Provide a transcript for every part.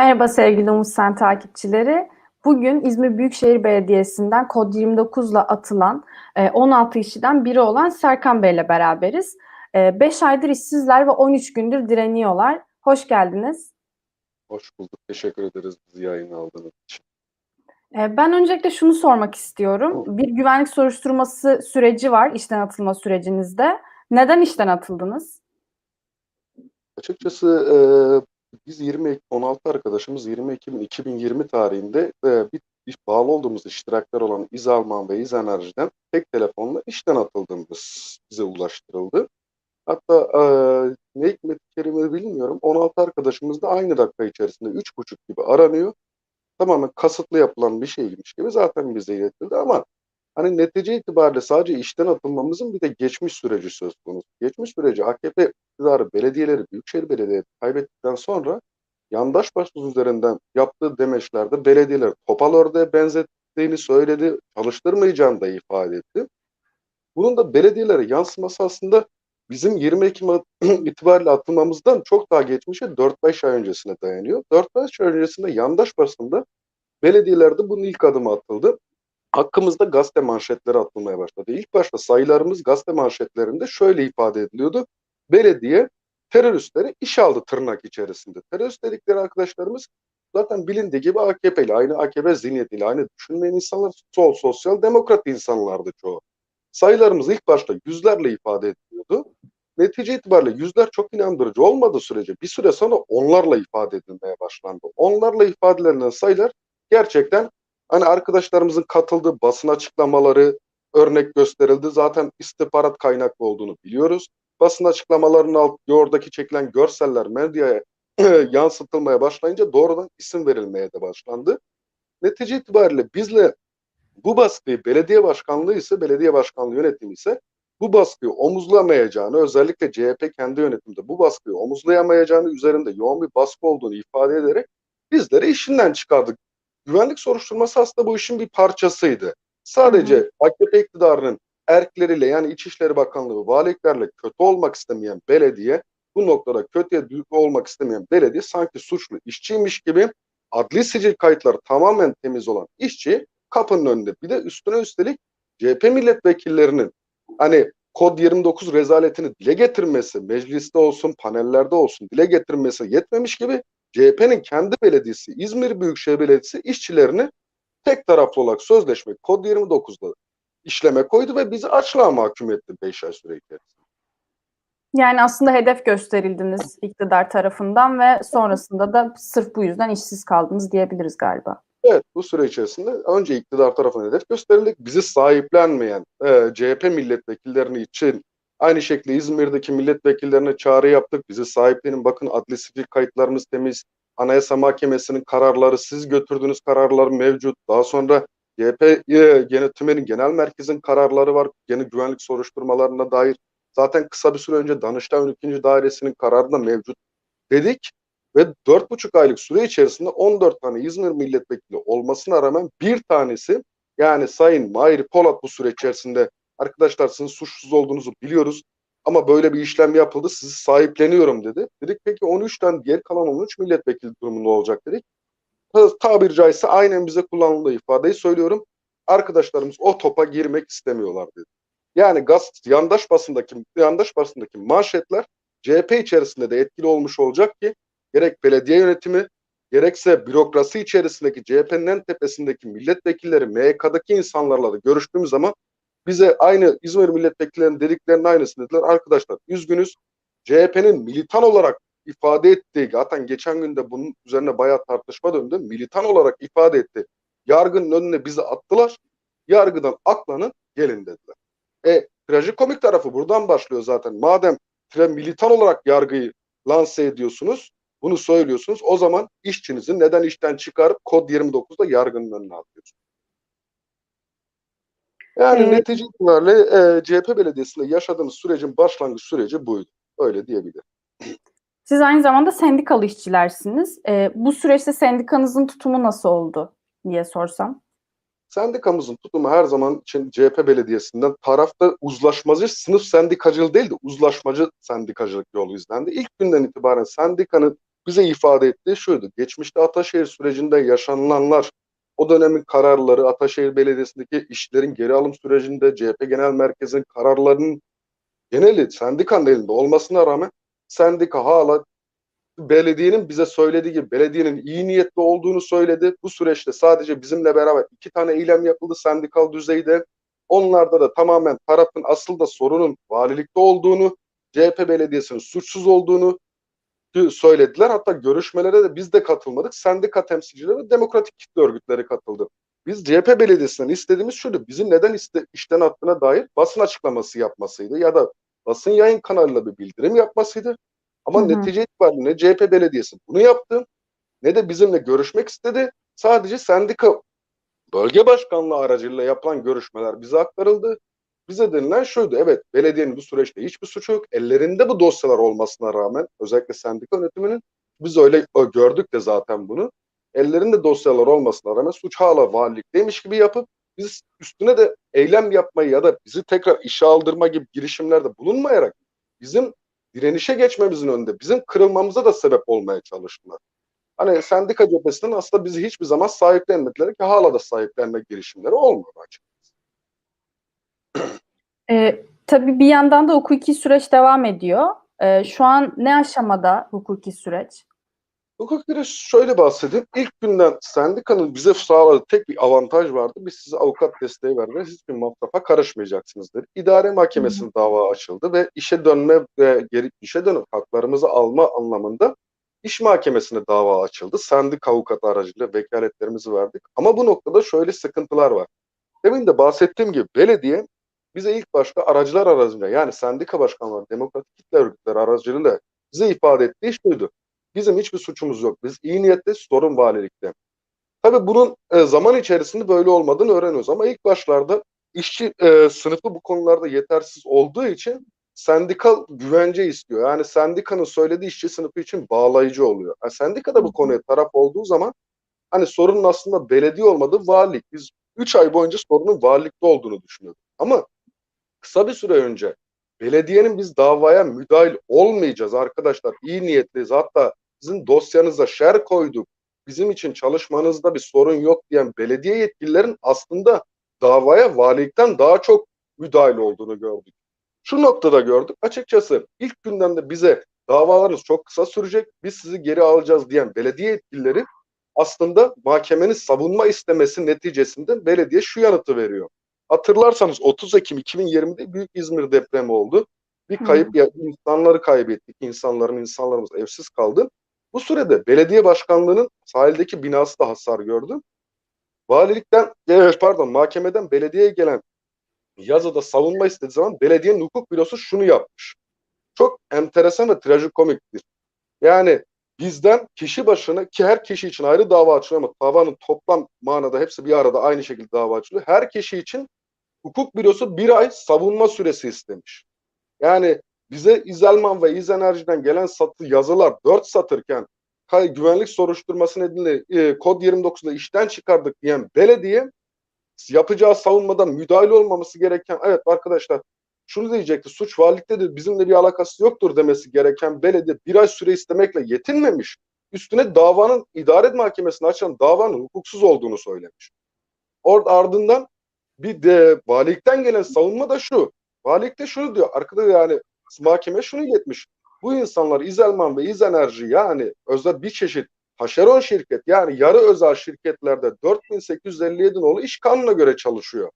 Merhaba sevgili Umut Sen takipçileri. Bugün İzmir Büyükşehir Belediyesi'nden kod 29 ile atılan e, 16 işçiden biri olan Serkan Bey ile beraberiz. 5 aydır işsizler ve 13 gündür direniyorlar. Hoş geldiniz. Hoş bulduk. Teşekkür ederiz bizi yayına aldığınız için. E, Ben öncelikle şunu sormak istiyorum. Bir güvenlik soruşturması süreci var işten atılma sürecinizde. Neden işten atıldınız? Açıkçası e, biz 20 Ek- 16 arkadaşımız 20 Ekim 2020 tarihinde e, bir iş- bağlı olduğumuz iştirakler olan İzalman ve İzenerji'den tek telefonla işten atıldığımız bize ulaştırıldı. Hatta e, ne hikmet kerime bilmiyorum 16 arkadaşımız da aynı dakika içerisinde 3.30 gibi aranıyor. Tamamen kasıtlı yapılan bir şeymiş gibi zaten bize iletildi ama hani netice itibariyle sadece işten atılmamızın bir de geçmiş süreci söz konusu. Geçmiş süreci AKP iktidarı belediyeleri, büyükşehir belediyeleri kaybettikten sonra yandaş başvuru üzerinden yaptığı demeçlerde belediyeler topal ördeğe benzettiğini söyledi, çalıştırmayacağını da ifade etti. Bunun da belediyelere yansıması aslında bizim 20 Ekim itibariyle atılmamızdan çok daha geçmişe 4-5 ay öncesine dayanıyor. 4-5 ay öncesinde yandaş basında belediyelerde bunun ilk adımı atıldı. Hakkımızda gazete manşetleri atılmaya başladı. İlk başta sayılarımız gazete manşetlerinde şöyle ifade ediliyordu. Belediye teröristleri iş aldı tırnak içerisinde. Terörist dedikleri arkadaşlarımız zaten bilindiği gibi AKP aynı AKP zihniyetiyle aynı düşünmeyen insanlar sol sosyal demokrat insanlardı çoğu. Sayılarımız ilk başta yüzlerle ifade ediliyordu. Netice itibariyle yüzler çok inandırıcı olmadığı sürece bir süre sonra onlarla ifade edilmeye başlandı. Onlarla ifade edilen sayılar gerçekten hani arkadaşlarımızın katıldığı basın açıklamaları örnek gösterildi. Zaten istihbarat kaynaklı olduğunu biliyoruz. Basın açıklamalarının alt, oradaki çekilen görseller medyaya yansıtılmaya başlayınca doğrudan isim verilmeye de başlandı. Netice itibariyle bizle bu baskıyı belediye başkanlığı ise belediye başkanlığı yönetimi ise bu baskıyı omuzlamayacağını özellikle CHP kendi yönetiminde bu baskıyı omuzlayamayacağını üzerinde yoğun bir baskı olduğunu ifade ederek bizleri işinden çıkardı. Güvenlik soruşturması aslında bu işin bir parçasıydı. Sadece AKP iktidarının erkleriyle yani İçişleri Bakanlığı, valiliklerle kötü olmak istemeyen belediye, bu noktada kötüye büyük olmak istemeyen belediye sanki suçlu işçiymiş gibi adli sicil kayıtları tamamen temiz olan işçi kapının önünde. Bir de üstüne üstelik CHP milletvekillerinin hani kod 29 rezaletini dile getirmesi, mecliste olsun, panellerde olsun dile getirmesi yetmemiş gibi CHP'nin kendi belediyesi, İzmir Büyükşehir Belediyesi işçilerini tek taraflı olarak sözleşme kod 29'da işleme koydu ve bizi açlığa mahkum etti 5 ay süre içerisinde. Yani aslında hedef gösterildiniz iktidar tarafından ve sonrasında da sırf bu yüzden işsiz kaldınız diyebiliriz galiba. Evet bu süre içerisinde önce iktidar tarafına hedef gösterildik. Bizi sahiplenmeyen e, CHP milletvekillerini için aynı şekilde İzmir'deki milletvekillerine çağrı yaptık. Bizi sahiplenin bakın adli sicil kayıtlarımız temiz. Anayasa Mahkemesi'nin kararları siz götürdüğünüz kararlar mevcut. Daha sonra CHP yönetiminin genel merkezin kararları var. Yeni güvenlik soruşturmalarına dair. Zaten kısa bir süre önce Danıştay 12. Dairesi'nin kararı da mevcut dedik ve 4,5 aylık süre içerisinde 14 tane İzmir milletvekili olmasına rağmen bir tanesi yani Sayın Mahir Polat bu süre içerisinde arkadaşlar sizin suçsuz olduğunuzu biliyoruz ama böyle bir işlem yapıldı sizi sahipleniyorum dedi. Dedik peki 13'ten diğer kalan 13 milletvekili durumunda olacak dedik. Ta- Tabiri caizse aynen bize kullanıldığı ifadeyi söylüyorum. Arkadaşlarımız o topa girmek istemiyorlar dedi. Yani gaz yandaş basındaki yandaş basındaki manşetler CHP içerisinde de etkili olmuş olacak ki gerek belediye yönetimi gerekse bürokrasi içerisindeki CHP'nin en tepesindeki milletvekilleri, MYK'daki insanlarla da görüştüğümüz zaman bize aynı İzmir milletvekillerinin dediklerinin aynısını dediler. Arkadaşlar üzgünüz CHP'nin militan olarak ifade ettiği zaten geçen günde bunun üzerine bayağı tartışma döndü. Militan olarak ifade etti. Yargının önüne bizi attılar. Yargıdan aklanın gelin dediler. E trajikomik tarafı buradan başlıyor zaten. Madem militan olarak yargıyı lanse ediyorsunuz, bunu söylüyorsunuz. O zaman işçinizi neden işten çıkarıp kod 29'da yargının önüne atıyorsunuz? Yani Evet. netice itibariyle e, CHP belediyesinde yaşadığımız sürecin başlangıç süreci buydu. Öyle diyebilirim. Siz aynı zamanda sendikalı işçilersiniz. Ee, bu süreçte sendikanızın tutumu nasıl oldu diye sorsam. sendikamızın tutumu her zaman için CHP belediyesinden tarafta uzlaşmacı sınıf sendikacılığı değil de uzlaşmacı sendikacılık yolu izlendi. İlk günden itibaren sendikanın bize ifade ettiği şuydu. Geçmişte Ataşehir sürecinde yaşanılanlar, o dönemin kararları, Ataşehir Belediyesi'ndeki işlerin geri alım sürecinde CHP Genel Merkezi'nin kararlarının geneli sendikanın elinde olmasına rağmen sendika hala belediyenin bize söylediği gibi belediyenin iyi niyetli olduğunu söyledi. Bu süreçte sadece bizimle beraber iki tane eylem yapıldı sendikal düzeyde. Onlarda da tamamen tarafın asıl da sorunun valilikte olduğunu, CHP belediyesinin suçsuz olduğunu söylediler. Hatta görüşmelere de biz de katılmadık. Sendika temsilcileri ve demokratik kitle örgütleri katıldı. Biz CHP belediyesinden istediğimiz şuydu. Bizim neden iste, işten attığına dair basın açıklaması yapmasıydı ya da basın yayın kanalıyla bir bildirim yapmasıydı. Ama Hı hı. netice itibariyle ne CHP belediyesi bunu yaptı ne de bizimle görüşmek istedi. Sadece sendika bölge başkanlığı aracılığıyla yapılan görüşmeler bize aktarıldı. Bize denilen şuydu. Evet belediyenin bu süreçte hiçbir suçu yok. Ellerinde bu dosyalar olmasına rağmen özellikle sendika yönetiminin biz öyle gördük de zaten bunu. Ellerinde dosyalar olmasına rağmen suç hala valilikteymiş gibi yapıp biz üstüne de eylem yapmayı ya da bizi tekrar işe aldırma gibi girişimlerde bulunmayarak bizim direnişe geçmemizin önünde bizim kırılmamıza da sebep olmaya çalıştılar. Hani sendika cephesinden aslında bizi hiçbir zaman sahiplenmediler ki hala da sahiplenme girişimleri olmadı açık. Ee, tabii bir yandan da hukuki süreç devam ediyor. Ee, şu an ne aşamada hukuki süreç? Hukukları şöyle bahsedeyim. İlk günden sendikanın bize sağladığı tek bir avantaj vardı. Biz size avukat desteği vereceğiz. Hiçbir masrafa karışmayacaksınız dedi. İdare mahkemesinde dava açıldı ve işe dönme ve geri işe dönüp haklarımızı alma anlamında iş mahkemesine dava açıldı. Sendika avukatı aracılığıyla vekaletlerimizi verdik. Ama bu noktada şöyle sıkıntılar var. Demin de bahsettiğim gibi belediye bize ilk başta aracılar aracılığıyla yani sendika başkanları, demokratik kitle örgütleri aracılığıyla bize ifade ettiği şuydu. Bizim hiçbir suçumuz yok. Biz iyi niyetli sorun valilikte. Tabii bunun e, zaman içerisinde böyle olmadığını öğreniyoruz ama ilk başlarda işçi e, sınıfı bu konularda yetersiz olduğu için sendikal güvence istiyor. Yani sendikanın söylediği işçi sınıfı için bağlayıcı oluyor. Yani sendika da bu konuya taraf olduğu zaman hani sorunun aslında belediye olmadığı valilik. Biz 3 ay boyunca sorunun valilikte olduğunu düşünüyorduk. Ama kısa bir süre önce belediyenin biz davaya müdahil olmayacağız arkadaşlar. İyi niyetliyiz. Hatta sizin dosyanıza şer koyduk. Bizim için çalışmanızda bir sorun yok diyen belediye yetkililerin aslında davaya valilikten daha çok müdahil olduğunu gördük. Şu noktada gördük. Açıkçası ilk günden de bize davalarınız çok kısa sürecek. Biz sizi geri alacağız diyen belediye yetkilileri aslında mahkemenin savunma istemesi neticesinde belediye şu yanıtı veriyor. Hatırlarsanız 30 Ekim 2020'de Büyük İzmir depremi oldu. Bir kayıp ya, insanları kaybettik. İnsanların insanlarımız evsiz kaldı. Bu sürede belediye başkanlığının sahildeki binası da hasar gördü. Valilikten, pardon mahkemeden belediyeye gelen yazıda savunma istediği zaman belediyenin hukuk bürosu şunu yapmış. Çok enteresan ve trajikomiktir. Yani bizden kişi başına ki her kişi için ayrı dava açılıyor ama davanın toplam manada hepsi bir arada aynı şekilde dava açılıyor. Her kişi için hukuk bürosu bir ay savunma süresi istemiş. Yani bize İzelman ve İzenerji'den gelen satı yazılar 4 satırken güvenlik soruşturması nedeniyle e, kod 29'da işten çıkardık diyen belediye yapacağı savunmada müdahale olmaması gereken evet arkadaşlar şunu diyecekti suç valiliktedir bizimle bir alakası yoktur demesi gereken belediye bir ay süre istemekle yetinmemiş. Üstüne davanın idare mahkemesine açılan davanın hukuksuz olduğunu söylemiş. Orada ardından bir de valilikten gelen savunma da şu. Valilik de şunu diyor. Arkada yani mahkeme şunu iletmiş. Bu insanlar İzelman ve İzenerji yani özel bir çeşit haşeron şirket yani yarı özel şirketlerde 4857 nolu iş kanuna göre çalışıyor.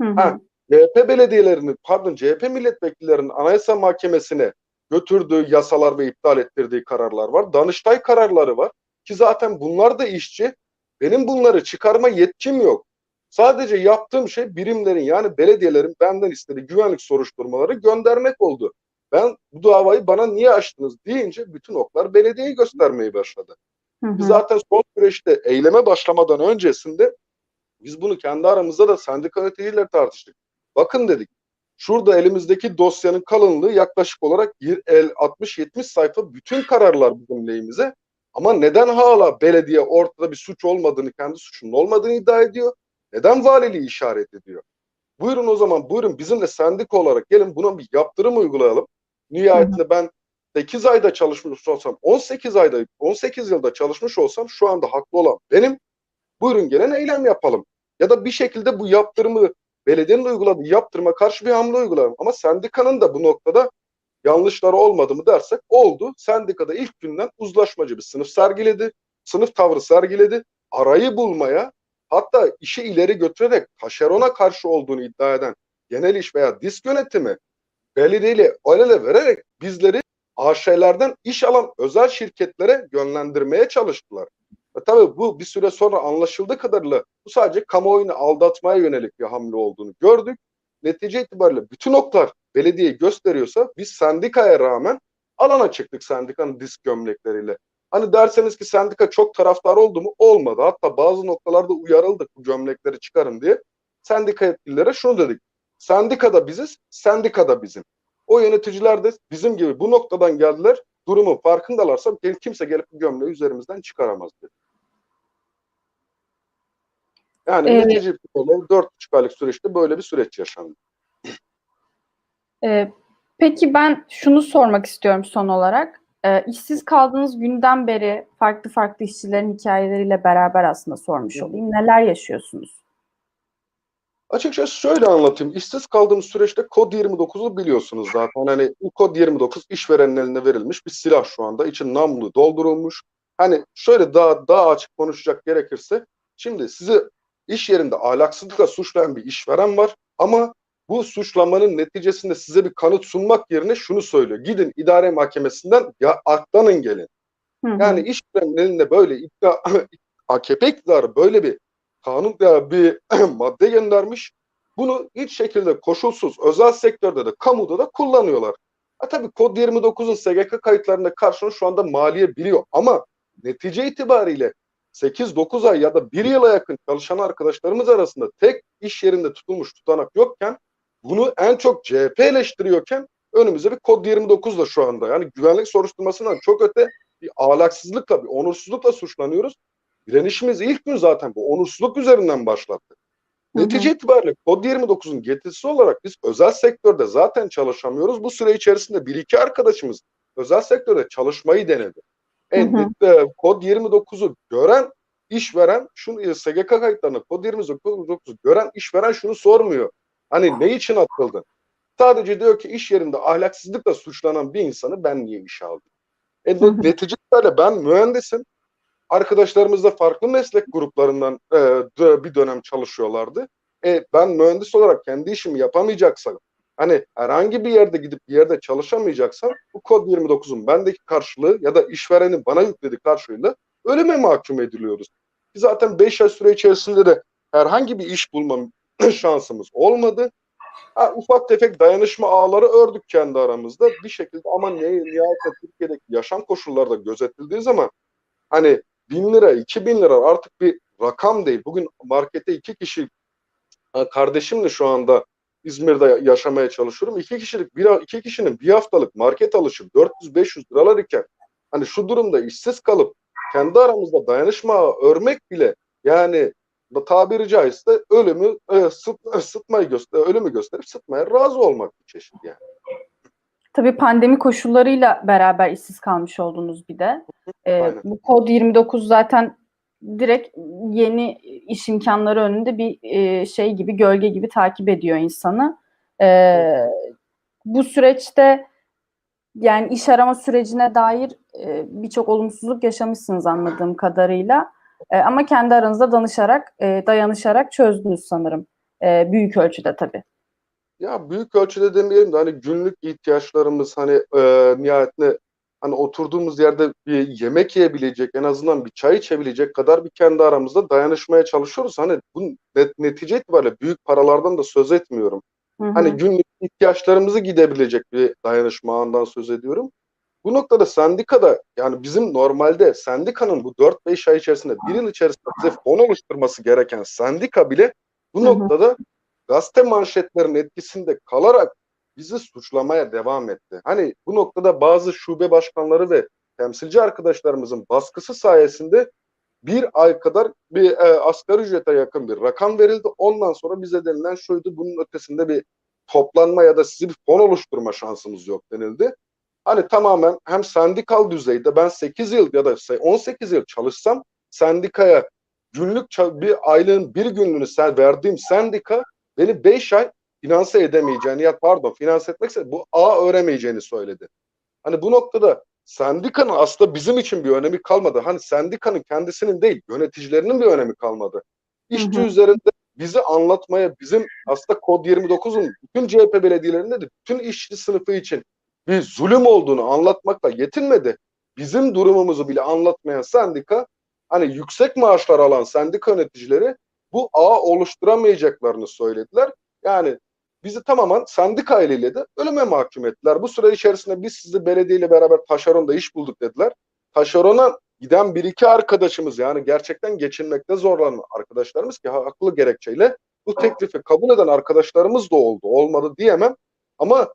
Hı hı. Ha. CHP belediyelerinin pardon CHP milletvekillerinin anayasa mahkemesine götürdüğü yasalar ve iptal ettirdiği kararlar var. Danıştay kararları var. Ki zaten bunlar da işçi. Benim bunları çıkarma yetkim yok. Sadece yaptığım şey birimlerin yani belediyelerin benden istediği güvenlik soruşturmaları göndermek oldu. Ben bu davayı bana niye açtınız deyince bütün oklar belediyeyi göstermeye başladı. Hı hı. Biz zaten son süreçte eyleme başlamadan öncesinde biz bunu kendi aramızda da sendika yöneticiyle tartıştık. Bakın dedik. Şurada elimizdeki dosyanın kalınlığı yaklaşık olarak 60-70 sayfa bütün kararlar bizim lehimize. Ama neden hala belediye ortada bir suç olmadığını, kendi suçunun olmadığını iddia ediyor? Neden valiliği işaret ediyor? Buyurun o zaman buyurun bizimle sendika olarak gelin buna bir yaptırım uygulayalım. Nihayetinde ben 8 ayda çalışmış olsam, 18 ayda, 18 yılda çalışmış olsam şu anda haklı olan benim. Buyurun gelin eylem yapalım. Ya da bir şekilde bu yaptırımı belediyenin uyguladığı yaptırıma karşı bir hamle uygulayalım. Ama sendikanın da bu noktada yanlışları olmadı mı dersek oldu. Sendikada ilk günden uzlaşmacı bir sınıf sergiledi. Sınıf tavrı sergiledi. Arayı bulmaya hatta işi ileri götürerek taşerona karşı olduğunu iddia eden genel iş veya disk yönetimi belediyeyle el ele vererek bizleri AŞ'lerden iş alan özel şirketlere yönlendirmeye çalıştılar. Ve tabii bu bir süre sonra anlaşıldığı kadarıyla bu sadece kamuoyunu aldatmaya yönelik bir hamle olduğunu gördük. Netice itibariyle bütün oklar belediyeyi gösteriyorsa biz sendikaya rağmen alana çıktık sendikanın disk gömlekleriyle. Hani derseniz ki sendika çok taraftar oldu mu? Olmadı. Hatta bazı noktalarda uyarıldık bu gömlekleri çıkarın diye. Sendika yetkililere şunu dedik. Sendikada biziz, sendikada bizim. O yöneticiler de bizim gibi bu noktadan geldiler. Durumu farkındalarsa kimse gelip bu gömleği üzerimizden çıkaramaz dedi. Yani Evet. netice dört buçuk aylık süreçte böyle bir süreç yaşandı. Ee, peki ben şunu sormak istiyorum son olarak. Ee, işsiz kaldığınız günden beri farklı farklı işçilerin hikayeleriyle beraber aslında sormuş olayım. Neler yaşıyorsunuz? Açıkçası şöyle anlatayım. İşsiz kaldığımız süreçte kod 29'u biliyorsunuz zaten. Hani bu kod 29 işverenin eline verilmiş bir silah şu anda. İçin namlu doldurulmuş. Hani şöyle daha daha açık konuşacak gerekirse şimdi sizi iş yerinde ahlaksızlıkla suçlayan bir işveren var ama bu suçlamanın neticesinde size bir kanıt sunmak yerine şunu söylüyor. Gidin idare mahkemesinden ya aklanın gelin. Hı hı. Yani işverenin elinde böyle iddia, AKP iktidarı böyle bir kanun ya bir madde göndermiş. Bunu hiç şekilde koşulsuz özel sektörde de kamuda da kullanıyorlar. Ha tabii kod 29'un SGK kayıtlarında karşılığını şu anda maliye biliyor ama netice itibariyle 8-9 ay ya da 1 yıla yakın çalışan arkadaşlarımız arasında tek iş yerinde tutulmuş tutanak yokken bunu en çok CHP eleştiriyorken önümüzde bir kod 29 da şu anda. Yani güvenlik soruşturmasından çok öte bir ahlaksızlıkla, bir onursuzlukla suçlanıyoruz. Direnişimiz ilk gün zaten bu onursuzluk üzerinden başlattı. Hı hı. Netice itibariyle kod 29'un getirisi olarak biz özel sektörde zaten çalışamıyoruz. Bu süre içerisinde bir iki arkadaşımız özel sektörde çalışmayı denedi. Hı hı. En, e, kod 29'u gören işveren şunu SGK kayıtlarında kod 29'u gören işveren şunu sormuyor. Hani ne için atıldın? Sadece diyor ki iş yerinde ahlaksızlıkla suçlanan bir insanı ben niye işe aldım? E, Hı hı. netice itibariyle ben mühendisim. Arkadaşlarımız da farklı meslek gruplarından e, bir dönem çalışıyorlardı. E, ben mühendis olarak kendi işimi yapamayacaksam, hani herhangi bir yerde gidip bir yerde çalışamayacaksam bu kod 29'un bendeki karşılığı ya da işverenin bana yüklediği karşılığıyla ölüme mahkum ediliyoruz. Zaten 5 ay süre içerisinde de herhangi bir iş bulma şansımız olmadı. Ha, ufak tefek dayanışma ağları ördük kendi aramızda. Bir şekilde ama ne, nihayetinde Türkiye'deki yaşam koşulları da gözetildiği zaman hani bin lira, iki bin lira artık bir rakam değil. Bugün markete iki kişi kardeşimle şu anda İzmir'de yaşamaya çalışıyorum. İki kişilik bir iki kişinin bir haftalık market alışı 400-500 liralar iken hani şu durumda işsiz kalıp kendi aramızda dayanışma örmek bile yani tabiri caizse ölümü e, sıt, sıtmayı göster ölümü gösterip sıtmaya razı olmak bir çeşit yani. Tabii pandemi koşullarıyla beraber işsiz kalmış oldunuz bir de. Ee, bu kod 29 zaten direkt yeni iş imkanları önünde bir e, şey gibi gölge gibi takip ediyor insanı. Ee, bu süreçte yani iş arama sürecine dair e, birçok olumsuzluk yaşamışsınız anladığım kadarıyla. E, ama kendi aranızda danışarak, e, dayanışarak çözdünüz sanırım. E, büyük ölçüde tabii. Ya büyük ölçüde demeyelim de hani günlük ihtiyaçlarımız hani e, nihayetinde hani oturduğumuz yerde bir yemek yiyebilecek en azından bir çay içebilecek kadar bir kendi aramızda dayanışmaya çalışıyoruz. Hani bu net, netice itibariyle büyük paralardan da söz etmiyorum. Hı hı. Hani günlük ihtiyaçlarımızı gidebilecek bir dayanışma ağından söz ediyorum. Bu noktada sendikada yani bizim normalde sendikanın bu 4-5 ay içerisinde bir yıl içerisinde bize fon oluşturması gereken sendika bile bu noktada gazete manşetlerinin etkisinde kalarak bizi suçlamaya devam etti. Hani bu noktada bazı şube başkanları ve temsilci arkadaşlarımızın baskısı sayesinde bir ay kadar bir e, asgari ücrete yakın bir rakam verildi. Ondan sonra bize denilen şuydu bunun ötesinde bir toplanma ya da sizi bir fon oluşturma şansımız yok denildi. Hani tamamen hem sendikal düzeyde ben 8 yıl ya da 18 yıl çalışsam sendikaya günlük bir aylığın bir günlüğünü sen verdiğim sendika beni 5 ay finanse edemeyeceğini ya pardon finanse etmekse bu A öremeyeceğini söyledi. Hani bu noktada sendikanın aslında bizim için bir önemi kalmadı. Hani sendikanın kendisinin değil yöneticilerinin bir önemi kalmadı. İşçi Hı hı. üzerinde bizi anlatmaya bizim aslında kod 29'un bütün CHP belediyelerinde de bütün işçi sınıfı için bir zulüm olduğunu anlatmakla yetinmedi. Bizim durumumuzu bile anlatmayan sendika hani yüksek maaşlar alan sendika yöneticileri bu ağ oluşturamayacaklarını söylediler. Yani bizi tamamen sendika eliyle de ölüme mahkum ettiler. Bu süre içerisinde biz sizi belediyeyle beraber taşeronda iş bulduk dediler. Taşerona giden bir iki arkadaşımız yani gerçekten geçinmekte zorlanan arkadaşlarımız ki haklı gerekçeyle bu teklifi kabul eden arkadaşlarımız da oldu. Olmadı diyemem ama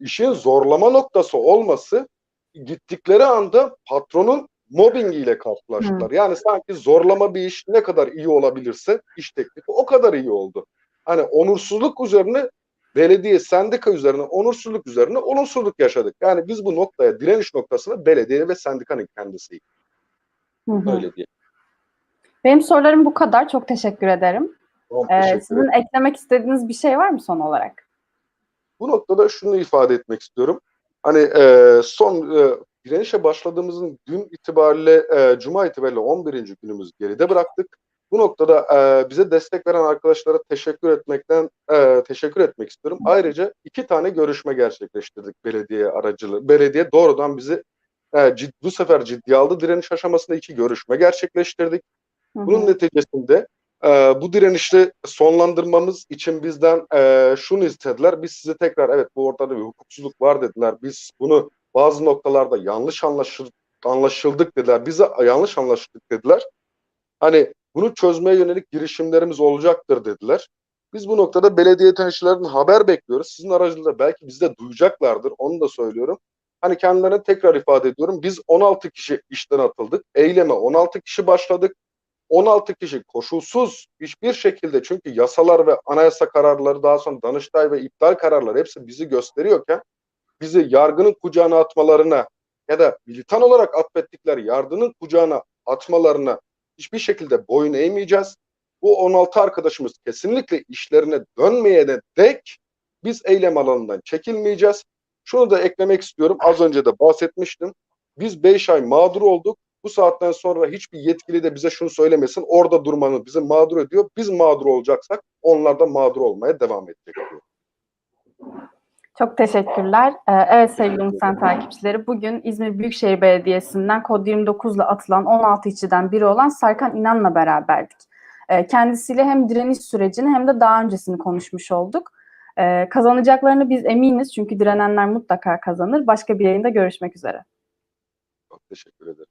işin zorlama noktası olması gittikleri anda patronun mobbingiyle karşılaştılar. Yani sanki zorlama bir iş ne kadar iyi olabilirse iş teklifi o kadar iyi oldu. Hani onursuzluk üzerine belediye sendika üzerine onursuzluk üzerine olumsuzluk yaşadık. Yani biz bu noktaya direniş noktasına belediye ve sendikanın kendisi Hı hı. öyle diye. Benim sorularım bu kadar. Çok teşekkür ederim. Tamam, Ee, teşekkür sizin ederim. eklemek istediğiniz bir şey var mı son olarak? Bu noktada şunu ifade etmek istiyorum. Hani e, son e, direnişe başladığımızın dün itibariyle e, Cuma itibariyle 11. günümüz geride bıraktık. Bu noktada e, bize destek veren arkadaşlara teşekkür etmekten e, teşekkür etmek istiyorum. Ayrıca iki tane görüşme gerçekleştirdik belediye aracılığı. Belediye doğrudan bizi e, cid- bu sefer ciddiye aldı. Direniş aşamasında iki görüşme gerçekleştirdik. Hı hı. Bunun neticesinde e, bu direnişi sonlandırmamız için bizden e, şunu istediler. Biz size tekrar evet bu ortada bir hukuksuzluk var dediler. Biz bunu bazı noktalarda yanlış anlaşıl, anlaşıldık dediler. Bize yanlış anlaşıldık dediler. Hani bunu çözmeye yönelik girişimlerimiz olacaktır dediler. Biz bu noktada belediye yöneticilerinden haber bekliyoruz. Sizin aracılığıyla belki bizi de duyacaklardır. Onu da söylüyorum. Hani kendilerine tekrar ifade ediyorum. Biz 16 kişi işten atıldık. Eyleme 16 kişi başladık. 16 kişi koşulsuz hiçbir şekilde çünkü yasalar ve anayasa kararları daha sonra Danıştay ve iptal kararları hepsi bizi gösteriyorken bizi yargının kucağına atmalarına ya da militan olarak atfettikleri yargının kucağına atmalarına hiçbir şekilde boyun eğmeyeceğiz. Bu 16 arkadaşımız kesinlikle işlerine dönmeyene dek biz eylem alanından çekilmeyeceğiz. Şunu da eklemek istiyorum. Az önce de bahsetmiştim. Biz 5 ay mağdur olduk. Bu saatten sonra hiçbir yetkili de bize şunu söylemesin. Orada durmanız bizi mağdur ediyor. Biz mağdur olacaksak onlar da mağdur olmaya devam edecek diyor. Çok teşekkürler. Ee, evet sevgili Umutsen takipçileri, bugün İzmir Büyükşehir Belediyesi'nden kod 29 ile atılan 16 işçiden biri olan Serkan İnan'la beraberdik. Ee, kendisiyle hem direniş sürecini hem de daha öncesini konuşmuş olduk. Ee, kazanacaklarını biz eminiz çünkü direnenler mutlaka kazanır. Başka bir yayında görüşmek üzere. Çok teşekkür ederim.